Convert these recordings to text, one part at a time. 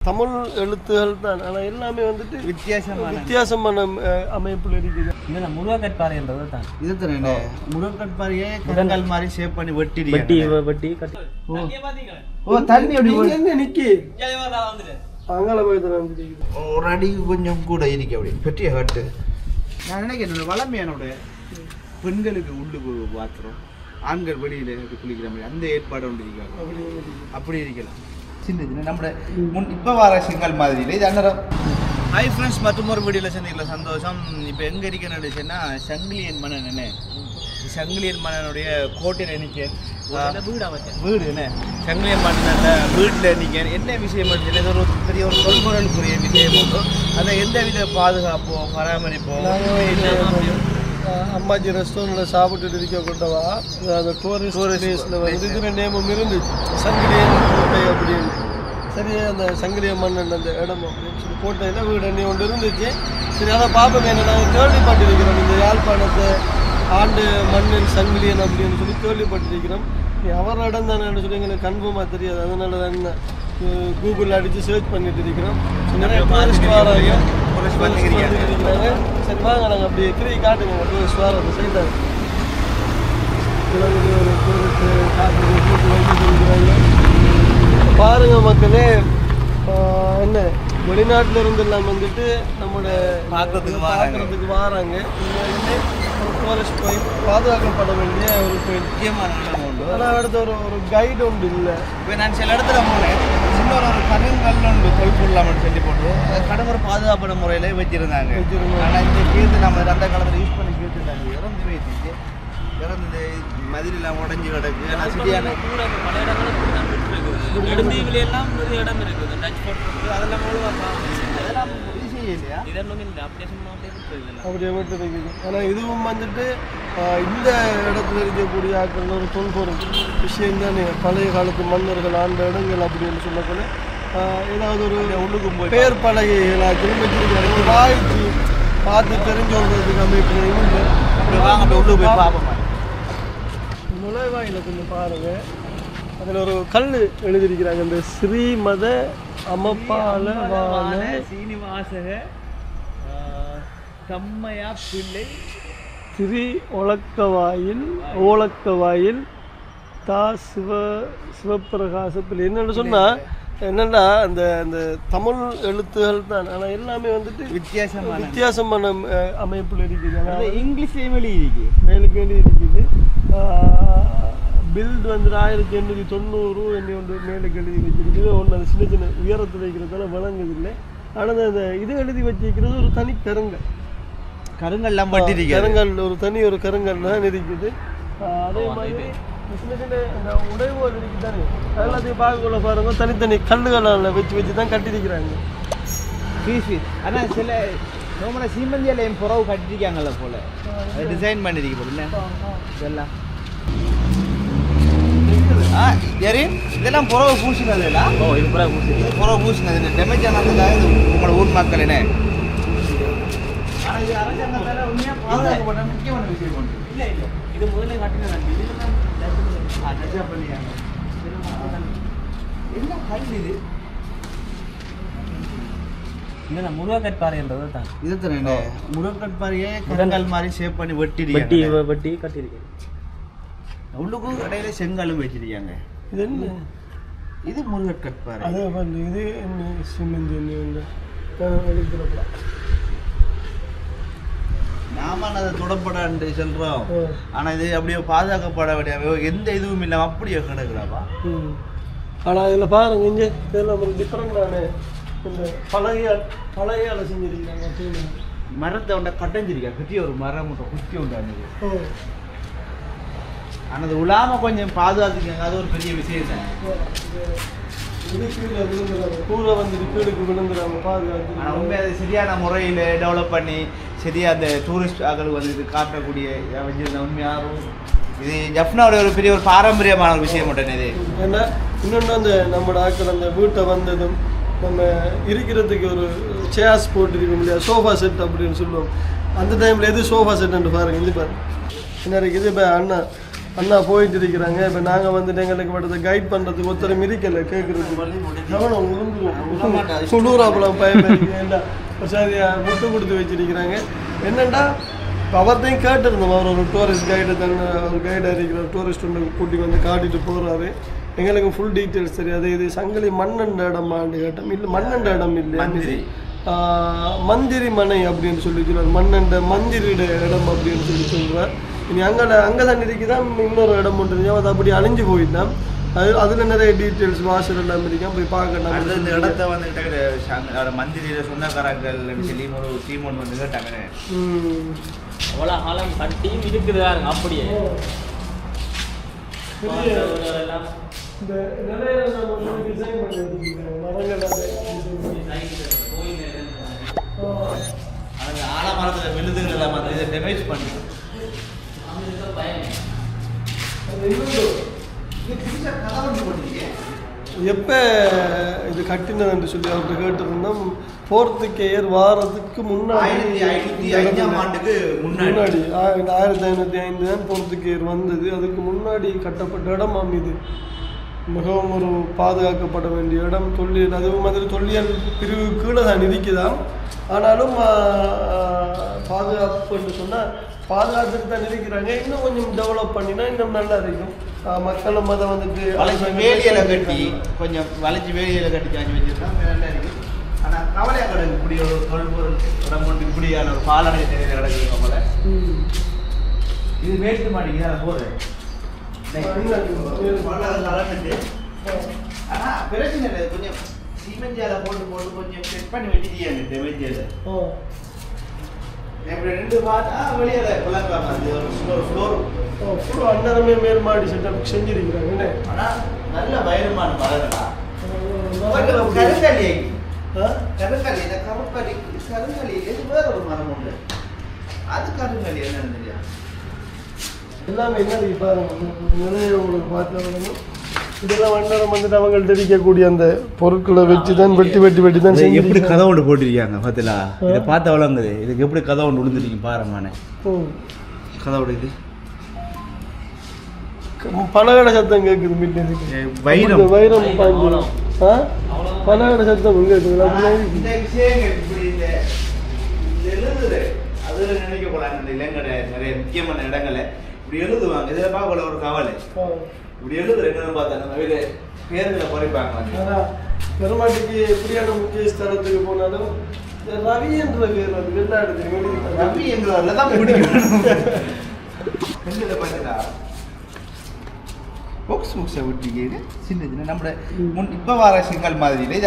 தமிழ் எழுத்துகள் தான். ஆனால் எல்லாமே வந்துட்டு வித்தியாசமான வித்தியாசமான அமைப்புல இருக்குது. இந்த முருகக்கற்பாறைன்றது தான். இது தானே? முருங்கற்பாரியே கருங்கல் மாதிரி ஷேப் பண்ணி வெட்டி வெட்டி வெட்டி கட்டி ஓ. தண்ணி அப்படி எங்க நிக்கி? அங்கால போய் ஒரு அடிக்கு கொஞ்சம் கூட இருக்கு அப்படி. பெரிய ஹட்டு நான் நினைக்கிறேன் வளமையானோட பெண்களுக்கு உள்ளுக்கு பாத்ரூம் ஆண்கள் வெளியில குளிக்கிற மாதிரி அந்த ஏற்பாடு ஒன்று இருக்காங்க அப்படி இருக்கலாம். சின்ன சின்ன நம்ம முன் இப்போ வர சிங்கல் மாதிரி இது அன்னரம். ஹாய் ஃப்ரெண்ட்ஸ் மற்றும் ஒரு வீடியோவில் சந்திக்கல சந்தோஷம். இப்போ எங்கே இருக்கேன்னு நினைச்சேன்னா சங்கிலியன் மன்னன். என்ன சங்கிலியன் மன்னனுடைய கோட்டையில் நிற்கேன் வீடு அமைச்சேன் வீடு என்ன? சங்கிலியன் மன்னன் வீட்டில் நிற்கேன் என்ன விஷயம் இது ஒரு பெரிய ஒரு தொல்முறைக்குரிய விஷயம் அதை எந்த வித பாதுகாப்போ பராமரிப்போ அம்மாஜி ரெஸ்டாரண்ட்ல சாப்பிட்டுட்டு இருக்க கொண்டவா அந்த டூரிஸ்ட் பிளேஸ்ல வந்து இது நேமம் இருந்துச்சு சங்கிலியன் கோட்டை அப்படின்னு சரி அந்த சங்கிலிய மன்னன் அந்த இடம் அப்படின்னு சொல்லி கோட்டையில் வீடு எண்ணி ஒன்று இருந்துச்சு சரி அதை பார்ப்போம் என்ன நாங்கள் கேள்விப்பட்டிருக்கிறோம் இந்த யாழ்ப்பாணத்தை ஆண்டு மண்ணில் சங்கிலியன் அப்படின்னு சொல்லி கேள்விப்பட்டிருக்கிறோம் அவர் இடம் தானே சொல்லி எங்களுக்கு கன்ஃபார்மாக தெரியாது அதனால தான் கூகுளில் அடித்து சர்ச் பண்ணிட்டு இருக்கிறோம் நிறைய டூரிஸ்ட் வராங்க. இருக்கிறாங்க சரி வாங்க நாங்கள் அப்படி கிரி காட்டுங்க டூரிஸ்ட் வர அந்த சைடில் பாருங்க மக்களே என்ன? வெளிநாட்டுல இருந்து எல்லாம் வந்துட்டு நம்மளோட பார்க்கறதுக்கு. பார்க்கறதுக்கு வாராங்க. டூரிஸ்ட் போய் பாதுகாக்கப்பட வேண்டிய ஒரு முக்கியமான இடம் உண்டு. ஆனால் அடுத்த ஒரு ஒரு கைடு உண்டு இல்லை. இப்போ நான் சில இடத்துல போனேன் சின்ன ஒரு ஒரு கருங்கல் உண்டு தொல்பொருளாமன்னு சொல்லி போட்டு அது கடும் ஒரு பாதுகாப்பான முறையில் வச்சிருந்தாங்க. ஆனால் இந்த கீழ்த்து நம்ம அந்த காலத்தில் யூஸ் பண்ணி கேட்டுருந்தாங்க. இறந்து போயிடுச்சு இறந்து மதிலெல்லாம் உடஞ்சி கிடக்கு. ஆனால் சரியான கூட அந்த பல இடங்களும் கூட தான் இருக்குது நெடுந்தீவுல எல்லாம் நிறைய இடம் இருக்குது. டச் அதெல்லாம் அதெல்லாம் அப்படியே இருக்குது ஆனால் இதுவும் வந்துட்டு இந்த இடத்துல இருக்கக்கூடிய ஆட்கள் ஒரு தொல்பொருள். விஷயம் தானே. பழைய காலத்து மன்னர்கள் ஆண்ட இடங்கள் அப்படின்னு ஆஹ் ஏதாவது ஒரு உள்ளுக்கும் போய் பேர் பலகைகளா திரும்ப வச்சிருக்காங்க வாய்ச்சி பார்த்து தெரிஞ்சு சொல்றதுக்கு அமைப்பு இல்லை வாங்க உள்ளுக்கு போய் பார்ப்போம். நுழைவாயில கொஞ்சம் பாருங்க. அதில் ஒரு கல் எழுதியிருக்கிறாங்க. இந்த ஸ்ரீமத அமப்பால வான சீனிவாசக கம்மையா பிள்ளை திரி ஒளக்கவாயில் ஓலக்கவாயில் தா சிவ சிவப்பிரகாச பிள்ளை என்னென்னு சொன்னால் என்னென்னா அந்த அந்த தமிழ் எழுத்துகள் தான். ஆனால் எல்லாமே வந்துட்டு வித்தியாசமான. வித்தியாசமான அமைப்புல இருக்குது. அது ஆனால் இங்கிலீஷ்லேயும் வெளியே இருக்கு மேலுக்கு எழுதி இருக்குது பில்ட் வந்து ஆயிரத்தி எண்ணூற்றி தொண்ணூறு எண்ணி ஒன்று மேலுக்கு எழுதி வச்சிருக்குது ஒன்று அது சின்ன சின்ன உயரத்தில் வைக்கிறதால விளங்குது இல்லை ஆனால் அந்த இது எழுதி வச்சிருக்கிறது ஒரு தனி கருங்கல். கருங்கல்லாம் கருங்கல் ஒரு தனி ஒரு கருங்கல் தான் இருக்குது அதே மாதிரி சின்ன சின்ன இந்த உடைவோல் இருக்குது தானே எல்லாத்தையும் பார்க்கக்குள்ள பாருங்க. தனித்தனி கல்லுகளால் வச்சு வச்சு தான் கட்டியிருக்கிறாங்க. பீஸ் பீஸ் ஆனால் சில நம்மள சீமந்தியாலையும் புறவு கட்டிருக்காங்கல்ல போல. அது டிசைன் பண்ணிருக்கு போல என்ன இதெல்லாம். இதெல்லாம் புறவு பூசினது இல்ல? ஓ இது ஊசி இது புறவு பூசினது டேமேஜ் ஆனதுக்காக இது உங்களோட ஊர் மக்கள். என்ன பாதுகாக்கப்பட்ட முக்கியமான விஷயம் ஒன்று. இல்லை இல்லை. இது முதல்ல கட்டின நன்றி இதெல்லாம் ஆ, நெஜா பண்ணியாங்க. என்ன கல் இது? இந்த முருகக்கற்பாறைன்றது தான். இது தானே முருங்கற்பாரியே கருங்கல் மாதிரி ஷேப் பண்ணி வெட்டி வெட்டிருக்காங்க. வெட்டி கட்டியிருக்கு உள்ளுக்கும் இடையில செங்கலும் வச்சிருக்காங்க இது என்ன? இது முருங்கற்கற்பாறை அதே இது என்ன? சிமெண்ட் என்ன? உண்டு எழுதுறப்பலாம் நாம அதை தொடப்படான்னு சொல்றோம். ஆனா இது அப்படியே பாதுகாக்கப்பட வேண்டிய எந்த இதுவும் இல்லாம அப்படியே கிடக்குறாப்பா ம். ஆனால் இதில் பாருங்க இங்கே இதெல்லாம் ஒரு டிஃப்ரெண்டான இந்த பழையால் செஞ்சிருக்கிறாங்க தூண் மரத்தை உண்ட கட்டஞ்சிருக்கா? குத்தி ஒரு மரம் மட்டும் குத்தி உண்டானது ஓ. ஆனா அது உலாம கொஞ்சம் பாதுகாத்துக்கங்க. அது ஒரு பெரிய விஷயம் தான். கீழே வந்துட்டு கீழுக்கு விழுந்துறாங்க பாதுகாத்து ஆனா உண்மை அது சரியான முறையில் டெவலப் பண்ணி சரியா அந்த டூரிஸ்ட் ஆக்களுக்கு வந்து இது காட்டக்கூடிய வச்சிருந்த உண்மையாகவும் இது ஜப்னாவோட ஒரு பெரிய ஒரு பாரம்பரியமான ஒரு விஷயம் மட்டும் இது ஏன்னா இன்னொன்று அந்த நம்மளோட ஆட்கள் அந்த வீட்டை வந்ததும் நம்ம இருக்கிறதுக்கு ஒரு சேர்ஸ் போட்டுருக்க முடியாது சோஃபா செட் அப்படின்னு சொல்லுவோம் அந்த டைமில் எது சோஃபா செட்டுன்னு பாருங்க இது பாருங்க என்ன இருக்குது இப்போ அண்ணா அண்ணா போயிட்டு இருக்கிறாங்க இப்போ நாங்கள் வந்துட்டு எங்களுக்கு படுத்த கைட் பண்ணுறதுக்கு ஒருத்தர் மிதிக்கல கேட்குறதுக்கு கவனம் உளுந்துரும் குளூராப்பழம் பயம் சரியா முட்டு கொடுத்து வச்சிருக்கிறாங்க. என்னண்டா? இப்போ அவர்த்தையும் கேட்டிருந்தோம். அவர் ஒரு டூரிஸ்ட் கைடு தன் ஒரு கைடாக இருக்கிற டூரிஸ்ட் ஒன்று கூட்டி வந்து காட்டிட்டு போகிறாரு எங்களுக்கு ஃபுல் டீட்டெயில்ஸ் தெரியாது. இது சங்கிலி மண்ணண்ட இடமான்னு கேட்டோம். இல்லை மண்ணண்ட இடம் இல்லை மந்திரி. மனை அப்படின்னு சொல்லி சொல்லுவார். மன்னண்ட மந்திரிட இடம் அப்படின்னு சொல்லி சொல்றார் இனி அங்கே அங்கே தான் இருக்குதான் இன்னொரு இடம் ஒன்று அது அப்படி அழிஞ்சு போயிட்டான். அது அதில் நிறைய டீட்டெயில்ஸ் வாசல் எல்லாம் இருக்கா போய் பார்க்கலாம் அடுத்து இந்த இடத்த வந்துட்டு மந்திரியில சொந்தக்காரர்கள் சொல்லி ஒரு டீம் ஒன்று வந்து கேட்டாங்க. அவ்வளோ காலம் கட்டியும் இருக்குது பாருங்க அப்படியே இந்த நிறைய நம்ம டிசைன் பண்ணி வச்சிருக்காங்க மரங்கள் அதை design பண்ணி. ஆ. அந்த ஆலமரத்தில் விழுதுகள் எல்லாம் வந்து இதை டேமேஜ் பண்ணி அது இன்னொரு எப்போ இது கட்டினதுன்னு சொல்லி அவர்கிட்ட கேட்டிருந்தோம். ஃபோர்த்து கேயர் வாரத்துக்கு முன்னாடி ஆயிரத்தி ஐநூத்தி ஐந்தாம் ஆண்டுக்கு முன்னாடி. ஆயிரத்தி ஐநூற்றி ஐந்து தான் ஃபோர்த்து கேயர் வந்தது. அதுக்கு முன்னாடி கட்டப்பட்ட இடம் இது. மிகவும் ஒரு பாதுகாக்கப்பட வேண்டிய இடம். தொல்லியல் அது மாதிரி தொல்லியல் பிரிவு கீழே தான் இருக்குதான் ஆனாலும் ஆ, பாதுகாப்புன்னு சொன்னால் பாதுகாத்துட்டு தான் இருக்கிறாங்க இன்னும் கொஞ்சம் டெவலப் பண்ணினா இன்னும் நல்லா இருக்கும். மக்களும் அதை வந்துட்டு வளைச்சு வேலியில கட்டி கொஞ்சம் வளைச்சு வேலியில கட்டி காஞ்சி வச்சிருந்தா நல்லா இருக்கு ஆனா கவலையா கிடக்கு. இப்படி ஒரு தொல்பொருள் இடம் கொண்டு இப்படியான ஒரு பாலனை தெரியல கிடக்குது நம்மள. இது வேட்டு மாட்டேங்குது போறேன் ஆனா பிரச்சனை இல்லை. கொஞ்சம் சிமெஞ்சால போட்டு போட்டு கொஞ்சம் செட் பண்ணி வச்சிருக்காங்க டெமெஞ்சால ஆ. இப்படி ரெண்டு பார்த்தா வெளியில விளக்கலாம் அது ஒரு ஃப்ளோர் full அன்னரமே மேல் மாடி செட்டப் செஞ்சிருக்கிறாங்க. நல்ல பயங்கரமான மரங்களா மரங்கள் அப்படி- கருங்கல்லி ஆ? கருங்கல்லி இந்த கருப்பலி கருங்கல்லி இது வேற ஒரு மரம் உண்டு அது கருங்கல்லி என்னன்னு தெரியாது எல்லாமே என்ன இருக்கு பாருங்க நிறைய உங்களுக்கு பார்த்து வரணும். இதெல்லாம் வண்டரம் வந்துட்டு அவங்கள்ட்ட இருக்கக்கூடிய அந்த பொருட்களை வச்சு தான் வெட்டி வெட்டி வெட்டி தான் எப்படி. கதை ஒன்று போட்டிருக்காங்க பார்த்தீங்களா இதை பார்த்த வளங்குது இதுக்கு எப்படி கதை ஒன்று விழுந்துருக்கீங்க பாருமானே ஓ. கதவோட இது. பலகட சத்தம் கேட்குது மிட்டு வைரம். வைரம் பாஞ்சு. ஆ? பலகட சத்தம் கேட்குது அதுல நினைக்க போலாம் இந்த இளங்கடை நிறைய முக்கியமான இடங்களை இப்படி எழுதுவாங்க. இதில் பார்க்கல ஒரு கவலை. இப்படி எழுதுற என்னன்னு பார்த்தா நம்ம வீடு பேருங்களை குறைப்பாங்க பெருமாட்டுக்கு எப்படியான முக்கிய ஸ்தலத்துக்கு போனாலும் ரவி என்ற பேர் அது வெளிநாடு ரவி எங்கள தான் பிடிக்கும் கண்ணில் பார்த்தா பாக்ஸ் புக்ஸை விட்டுக்கீங்க சின்ன சின்ன நம்ம முன் இப்போ வர சிங்கல் மாதிரி இல்லை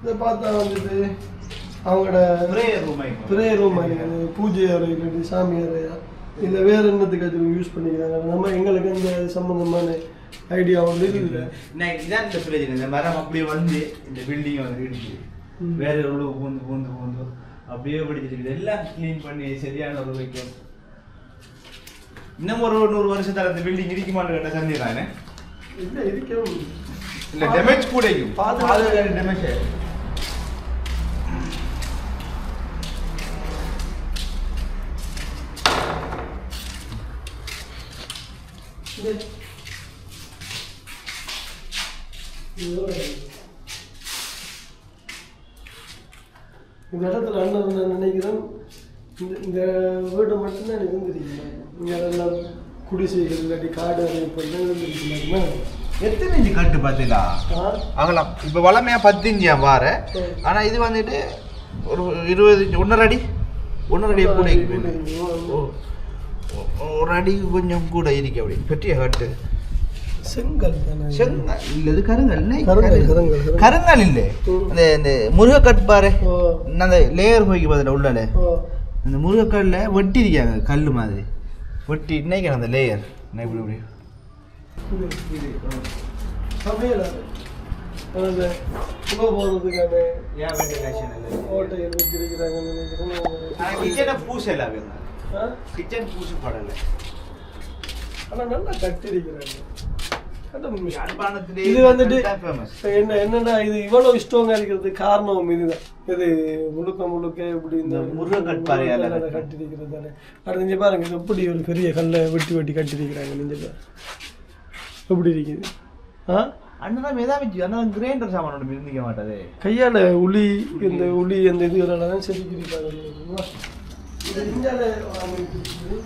இது பார்த்தா வந்துட்டு அவங்களோட பிரேயர் ரூம் பிரே ரூம் பூஜை அறை இல்லாட்டி சாமி அறையா? இல்லை வேற என்னத்துக்கு அது யூஸ் பண்ணிக்கிறாங்க? நம்ம எங்களுக்கு இந்த சம்பந்தமான ஐடியா வந்து நான் இதான் இந்த பிரச்சனை இந்த மரம் அப்படியே வந்து இந்த பில்டிங் வந்து இடிச்சு. வேற உள்ள பூந்து பூந்து பூந்து. அப்படியே பிடிச்சிருக்கு எல்லாம் க்ளீன் பண்ணி சரியான ஒரு வைக்கும் இன்னும் ஒரு நூறு வருஷத்துல அந்த பில்டிங் இடிக்குமான்னு கேட்ட சந்தேகம் இல்லை இருக்கவும் இல்ல டேமேஜ் கூட இருக்கும் பாதுகாப்பு. டேமேஜ் இது இந்த இடத்துல அண்ணன் நான் நினைக்கிறேன் இந்த இந்த வீடு மட்டும்தான் எனக்கு வந்துருக்கீங்க இங்கே எல்லாம் குடிசைகள் இல்லாட்டி காடு அமைப்பு இருந்துருக்கீங்க எத்தனை இன்ச்சு கட்டு பார்த்தீங்களா? அகலம் இப்போ வளமையாக பத்து இன்ச்சியா வார ஆனால் இது வந்துட்டு ஒரு இருபது இன்ச்சு ஒன்றரை அடி? ஒன்றரை அடி கூட ஒரு அடி கொஞ்சம் கூட இருக்கு அப்படி. பெரிய கட்டு? செங்கல் தானே செங்கல் இல்ல இது கருங்கல். இல்லை, கருங்கல், கரு- கருங்கல், கருங்கல். கருங்கல் இல்லை. அந்த இந்த முருகக்கட் பாரு. ஓ. அந்த லேயர் போய்க்கு பதில் உள்ளால. ஓ. அந்த முருகக்கல்ல வெட்டி இருக்காங்க கல் மாதிரி. வெட்டி இன்னைக்கு அந்த லேயர் என்ன இப்படி இப்படி? சமையல் பூசை படலை. ஆனா நல்லா கட்டிருக்கிறாங்க. இது வந்துட்டு. என்ன என்னன்னா இது? இவ்வளவு ஸ்ட்ராங்கா இருக்கிறது காரணம் இதுதான் இது முழுக்க முழுக்க இப்படி இந்த முருகன் கட்பாறையால கட்டிருக்கிறது தானே. அடுத்து நீங்க பாருங்க இது எப்படி ஒரு பெரிய கல்லை வெட்டி வெட்டி கட்டிருக்கிறாங்க நீங்க பாரு. எப்படி இருக்குது? ஆ? அண்ணன் ஏதாவது அண்ணன் கிரைண்டர் சாமானோட இருந்திக்க மாட்டாதே கையால உளி இந்த உளி அந்த இதுகளெல்லாம் தான் செதுக்கிருப்பாங்க இது இந்தியால அமைப்பிருக்கு.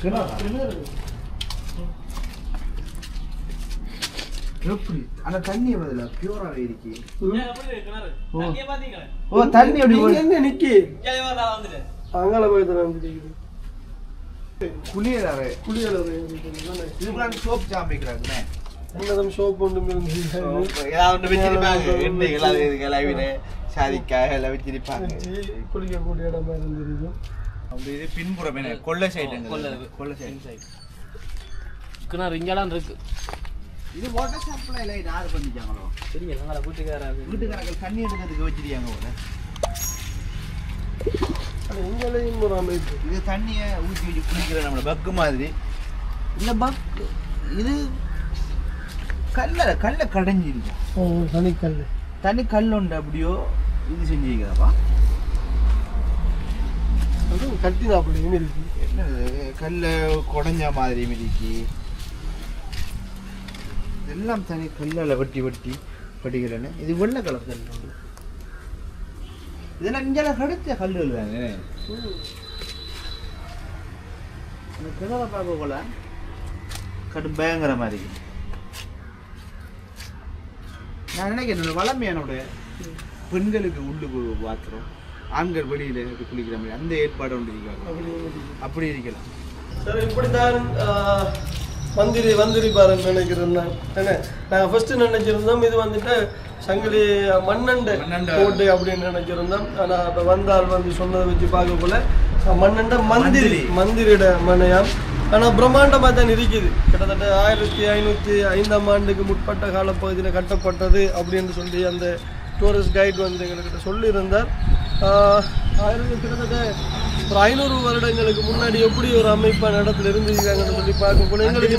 கிணறு. எப்படி அந்த தண்ணி பதில பியூராவே இருக்கு. ஓ. தண்ணி அப்படி எங்க நிக்கி? அங்கால போய் தான் வந்துருக்குது குளியலாவே குளியல இதுக்குலாம் சோப் சாம்பிக்கிறாங்க என்னதும் சோப் ஒன்று இருந்து ஏதாவது ஒன்று வச்சிருப்பாங்க. எண்ணெய் எல்லாம் கிளவின சாதிக்காக எல்லாம் வச்சிருப்பாங்க. குளிக்கக்கூடிய இடமா இருந்திருக்கும் அப்படி இது பின்புறம் கொள்ளை சைடு கொல்லை கொள்ளை சைடு. கிணறு இங்கெல்லாம் இருக்கு. இது வாட்டர் சப்ளை லைட் யாரு பண்ணிச்சாங்களோ சரிங்க நாங்கள வீட்டுக்காரர் வீட்டுக்காரர்கள் தண்ணி எடுக்கிறதுக்கு வச்சிருக்காங்க போல. ஆனால் இங்கேயும் ஒரு அமைப்பு. இது தண்ணியை ஊற்றி வச்சு குளிக்கிற நம்மளோட பக்கு மாதிரி. இந்த பக் இது கல்ல கல்ல கடைஞ்சிருக்கு ஓ தனிக்கல் தண்ணி கல் உண்டு அப்படியோ இது செஞ்சுக்கிறப்பா அதுவும் கட்டினா அப்படி இருக்கு என்னது கல்ல குடஞ்ச மாதிரி மிதிக்கு. எல்லாம் தனி கல்லால் வெட்டி வெட்டி படிக்கிறேன்னு இது வெள்ளை கலர் கல் இதெல்லாம் இங்கே கிடைச்ச கல்லுகள் தானே இந்த கிணற பார்க்க போல கடும் பயங்கரமா இருக்கு. நான் நினைக்கிறேன் வளமையானோட பெண்களுக்கு உள்ளுக்கு பாத்திரம். ஆண்கள் வெளியில் இருந்து குளிக்கிற மாதிரி அந்த ஏற்பாடு ஒன்று இருக்காங்க அப்படி இருக்கலாம். சார் இப்படித்தான் மந்திரி வந்திரி பாருன்னு நினைக்கிறேன் நான். என்ன? நாங்கள் ஃபர்ஸ்ட் நினைச்சிருந்தோம் இது வந்துட்டு சங்கிலி மண்ணண்டை. கோட்டை அப்படின்னு நினைச்சிருந்தோம். ஆனால் இப்போ வந்தால் வந்து சொன்னதை வச்சு பார்க்க போல மண்ணண்ட மந்திரி மந்திரி. மந்திரியோட மனையாம். ஆனால் பிரம்மாண்டமாக தான் இருக்குது. கிட்டத்தட்ட ஆயிரத்தி ஐநூற்றி ஐந்தாம் ஆண்டுக்கு முற்பட்ட காலப்பகுதியில் கட்டப்பட்டது அப்படின்னு சொல்லி அந்த டூரிஸ்ட் கைட் வந்து எங்கள்கிட்ட சொல்லியிருந்தார். ஆயிரத்தி கிட்டத்தட்ட ஒரு ஐநூறு வருடங்களுக்கு முன்னாடி எப்படி ஒரு அமைப்பா நடத்துல இருந்திருக்காங்கன்னு சொல்லி பார்க்க போல எங்களுக்கு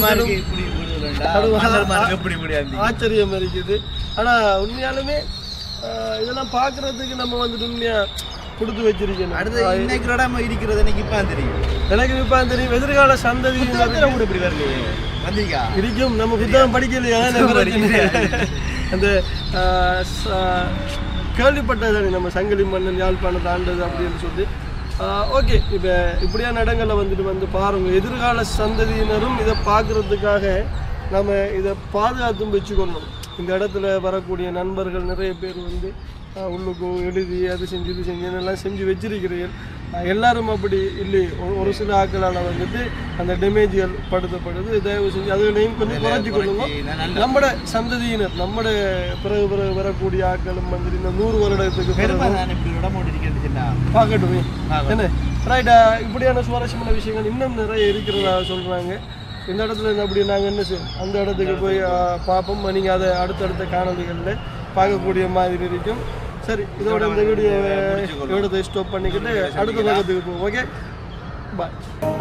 ஆச்சரியம் இருக்குது ஆனா உண்மையாலுமே இதெல்லாம் பார்க்கறதுக்கு நம்ம வந்துட்டு உண்மையா கொடுத்து வச்சிருக்கணும். அடுத்து இன்னைக்கு இடம் இருக்கிறது எனக்கு இப்ப தெரியும். எனக்கு இப்ப தெரியும். எதிர்கால சந்ததி கூட இப்படி வரலையே வந்தீங்க இருக்கும். நம்ம புத்தகம் படிக்கலையா? அந்த கேள்விப்பட்டதானே நம்ம சங்கிலி மன்னன் யாழ்ப்பாணத்தை ஆண்டது அப்படின்னு சொல்லி. ஓகே. இப்போ இப்படியான இடங்களில் வந்துட்டு வந்து பாருங்க. எதிர்கால சந்ததியினரும் இதை பார்க்கறதுக்காக நம்ம இதை பாதுகாத்தும் வச்சுக்கொள்ளணும் இந்த இடத்துல வரக்கூடிய நண்பர்கள் நிறைய பேர் வந்து ஆஹ், உள்ளுக்கு எழுதி அது செஞ்சு இது செஞ்சு எல்லாம் செஞ்சு வச்சிருக்கிறீர்கள். எல்லாரும் அப்படி இல்லை. ஒரு- சில ஆட்களால் வந்துட்டு அந்த டேமேஜ்கள் படுத்தப்படுது. தயவு செஞ்சு அதுகளையும் கொஞ்சம் குறைச்சி கொள்ளுங்க நம்மட சந்ததியினர் நம்மட பிறகு பிறகு வரக்கூடிய ஆட்களும் வந்துட்டு இந்த நூறு வருடத்துக்கு பார்க்கட்டுமே. என்ன? ரைட்டா இப்படியான சுவாரஸ்யமான விஷயங்கள் இன்னும் நிறைய இருக்கிறதா சொல்றாங்க. இந்த இடத்துல இருந்து அப்படி நாங்கள் என்ன செய்வோம்? அந்த இடத்துக்கு போய் பார்ப்போம். நீங்கள் அதை அடுத்தடுத்த காணொலிகளில் பார்க்கக்கூடிய மாதிரி இருக்கும். சரி இதோட இந்த வீடியோ. எடுத்து ஸ்டாப் பண்ணிக்கிட்டு அடுத்த பக்கத்துக்கு போவோம் ஓகே பாய்